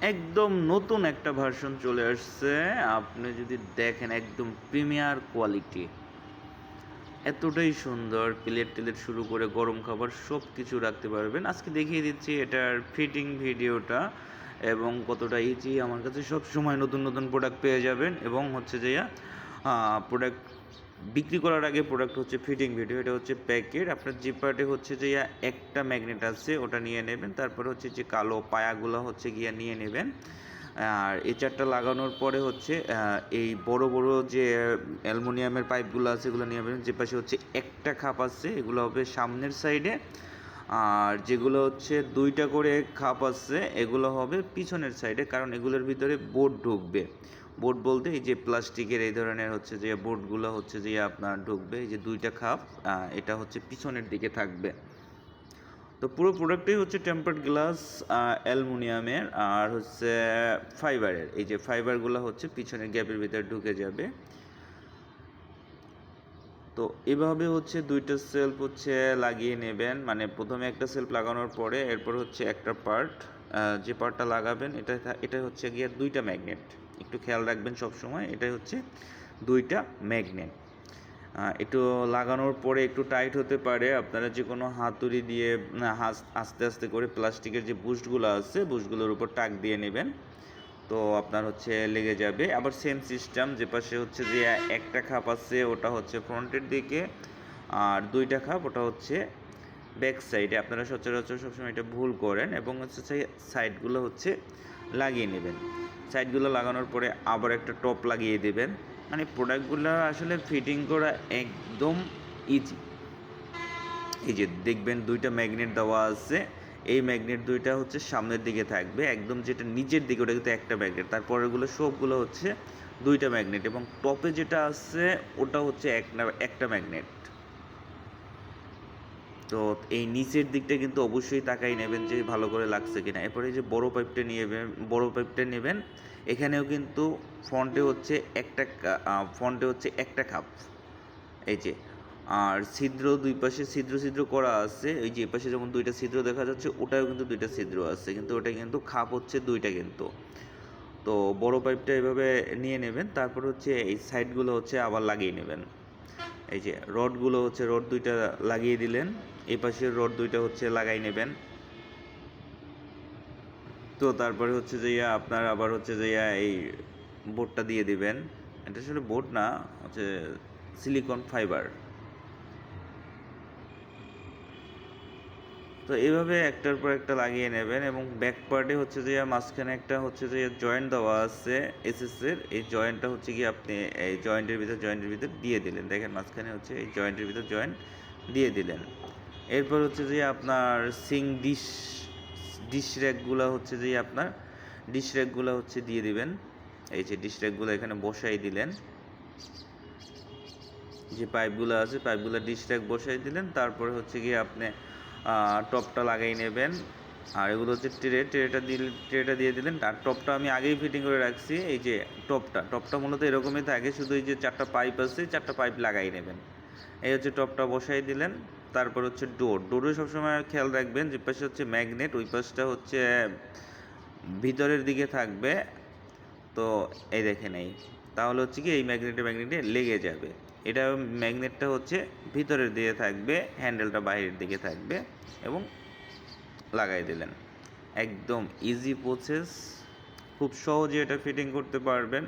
একদম নতুন একটা ভার্সন চলে আসছে। আপনি যদি দেখেন একদম প্রিমিয়ার কোয়ালিটি এতটাই সুন্দর প্লেট টেলেট শুরু করে গরম খাবার সব কিছু রাখতে পারবেন। আজকে দেখিয়ে দিচ্ছি এটার ফিটিং ভিডিওটা এবং কতটা ইজি আমার কাছে সব সময় নতুন নতুন প্রোডাক্ট পেয়ে যাবেন এবং হচ্ছে যে প্রোডাক্ট বিক্রি করার আগে প্রোডাক্ট হচ্ছে ফিটিং ভিডিও এটা হচ্ছে প্যাকেট আপনার যে পার্টে হচ্ছে যে একটা ম্যাগনেট আছে, ওটা নিয়ে নেবেন। তারপর হচ্ছে যে কালো পায়াগুলো হচ্ছে গিয়া নিয়ে নেবেন। আর এই চারটা লাগানোর পরে হচ্ছে এই বড় বড় যে অ্যালুমিনিয়ামের পাইপগুলো আছে, এগুলো নিয়ে নেবেন। যে পাশে হচ্ছে একটা খাপ আছে, এগুলো হবে সামনের সাইডে আর যেগুলো হচ্ছে দুইটা করে খাপ আছে, এগুলো হবে পিছনের সাইডে কারণ এগুলোর ভিতরে বোর্ড ঢুকবে। বোর্ড বলতে এই যে প্লাস্টিকের এই ধরনের হচ্ছে যে বোর্ডগুলো হচ্ছে যে আপনার ঢুকবে, এই যে দুইটা খাপ এটা হচ্ছে পিছনের দিকে থাকবে। তো পুরো প্রোডাক্টটাই হচ্ছে টেম্পার্ড গ্লাস অ্যালুমিনিয়ামের আর হচ্ছে ফাইবারের এই যে ফাইবারগুলো হচ্ছে পিছনের গ্যাপের ভিতরে ঢুকে যাবে। তো এভাবে হচ্ছে দুইটা সেলফ হচ্ছে লাগিয়ে নেবেন। মানে প্রথমে একটা সেলফ লাগানোর পরে এরপর হচ্ছে একটা পার্ট যে পার্টটা লাগাবেন, এটা এটা হচ্ছে গিয়ে দুইটা ম্যাগনেট একটু খেয়াল রাখবেন সব সময় এটাই হচ্ছে দুইটা ম্যাগনেট একটু লাগানোর পরে একটু টাইট হতে পারে, আপনারা যে কোনো হাতুড়ি দিয়ে আস্তে আস্তে করে প্লাস্টিকের যে বুস্টগুলো আছে বুস্টগুলোর উপর টাক দিয়ে নেবেন। তো আপনার হচ্ছে লেগে যাবে। আবার সেম সিস্টেম যে পাশে হচ্ছে যে একটা খাপ আছে, ওটা হচ্ছে ফ্রন্টের দিকে, আর দুইটা খাপ, ওটা হচ্ছে ব্যাক সাইডে আপনারা সচরাচর সবসময় এটা ভুল করেন এবং হচ্ছে সাইডগুলো হচ্ছে লাগিয়ে নেবেন। সাইডগুলো লাগানোর পরে আবার একটা টপ লাগিয়ে দেবেন। মানে প্রোডাক্টগুলো আসলে ফিটিং করা একদম ইজি এই যে দেখবেন দুইটা ম্যাগনেট দেওয়া আছে। এই ম্যাগনেট দুইটা হচ্ছে সামনের দিকে থাকবে, একদম যেটা নিচের দিকে, ওটা কিন্তু একটা ম্যাগনেট। তারপরেগুলো সবগুলো হচ্ছে দুইটা ম্যাগনেট এবং টপে যেটা আছে, ওটা হচ্ছে একটা একটা ম্যাগনেট। তো এই নিচের দিকটা কিন্তু অবশ্যই তাকাই নেবেন যে ভালো করে লাগছে কিনা। এরপরে যে বড় পাইপটা নিয়ে বড় পাইপটা নেবেন, এখানেও কিন্তু ফ্রন্টে হচ্ছে একটা ফ্রন্টে হচ্ছে একটা খাপ এই যে আর ছিদ্র দুই পাশে ছিদ্র ছিদ্র করা আছে, এই যে পাশে যেমন দুইটা ছিদ্র দেখা যাচ্ছে, ওটাও কিন্তু দুইটা ছিদ্র আছে, কিন্তু ওটা কিন্তু খাপ হচ্ছে দুইটা কিন্তু। তো বড় পাইপটা এভাবে নিয়ে নেবেন, তারপর হচ্ছে এই সাইডগুলো হচ্ছে আবার লাগিয়ে নেবেন। এই যে রডগুলো হচ্ছে, রড দুইটা লাগিয়ে দিলেন এই পাশের রড দুইটা হচ্ছে লাগাই নেবেন। তো তারপরে হচ্ছে যে আপনার আবার হচ্ছে যে এই বোর্ডটা দিয়ে দিবেন। এটা আসলে বোর্ড না, হচ্ছে সিলিকন ফাইবার তো এইভাবে একটার পর একটা লাগিয়ে নেবেন এবং ব্যাক পার্টে হচ্ছে যে মাঝখানে একটা হচ্ছে যে জয়েন্ট দেওয়া আছে এসএস এর, এই জয়েন্টটা হচ্ছে কি আপনি এই জয়েন্টের ভিতর জয়েন্টের ভিতর দিয়ে দিলেন। দেখেন মাঝখানে হচ্ছে এই জয়েন্টের ভিতর জয়েন্ট দিয়ে দিলেন। এরপর হচ্ছে যে আপনার সিং ডিশ ডিশ র্যাকগুলো হচ্ছে যে আপনার ডিশ র্যাকগুলো হচ্ছে দিয়ে দিবেন। এই যে ডিশ র্যাকগুলো এখানে বসাই দিলেন। যে পাইপগুলো আছে পাইপগুলো ডিশ র্যাক বসাই দিলেন। তারপরে হচ্ছে গিয়ে আপনি টপটা লাগাই নেবেন। আর এগুলো হচ্ছে ট্রে, ট্রেটা দিলে, ট্রেটা দিয়ে দিলেন। আর টপটা আমি আগেই ফিটিং করে রাখছি, এই যে টপটা। টপটা মূলত এরকমই থাকে, শুধু এই যে চারটা পাইপ আছে, চারটা পাইপ লাগাই নেবেন। এই হচ্ছে টপটা বসাই দিলেন। তারপর হচ্ছে ডোর ডোরে সবসময় খেয়াল রাখবেন যে পাশে হচ্ছে ম্যাগনেট ওই পাশটা হচ্ছে ভিতরের দিকে থাকবে। তো এই দেখেন এই। তাহলে হচ্ছে কি এই ম্যাগনেটে ম্যাগনেটে লেগে যাবে। এটা ম্যাগনেটটা হচ্ছে ভিতরের দিকে থাকবে, হ্যান্ডেলটা বাইরের দিকে থাকবে এবং লাগাই দিলেন। একদম ইজি প্রসেস খুব সহজে এটা ফিটিং করতে পারবেন।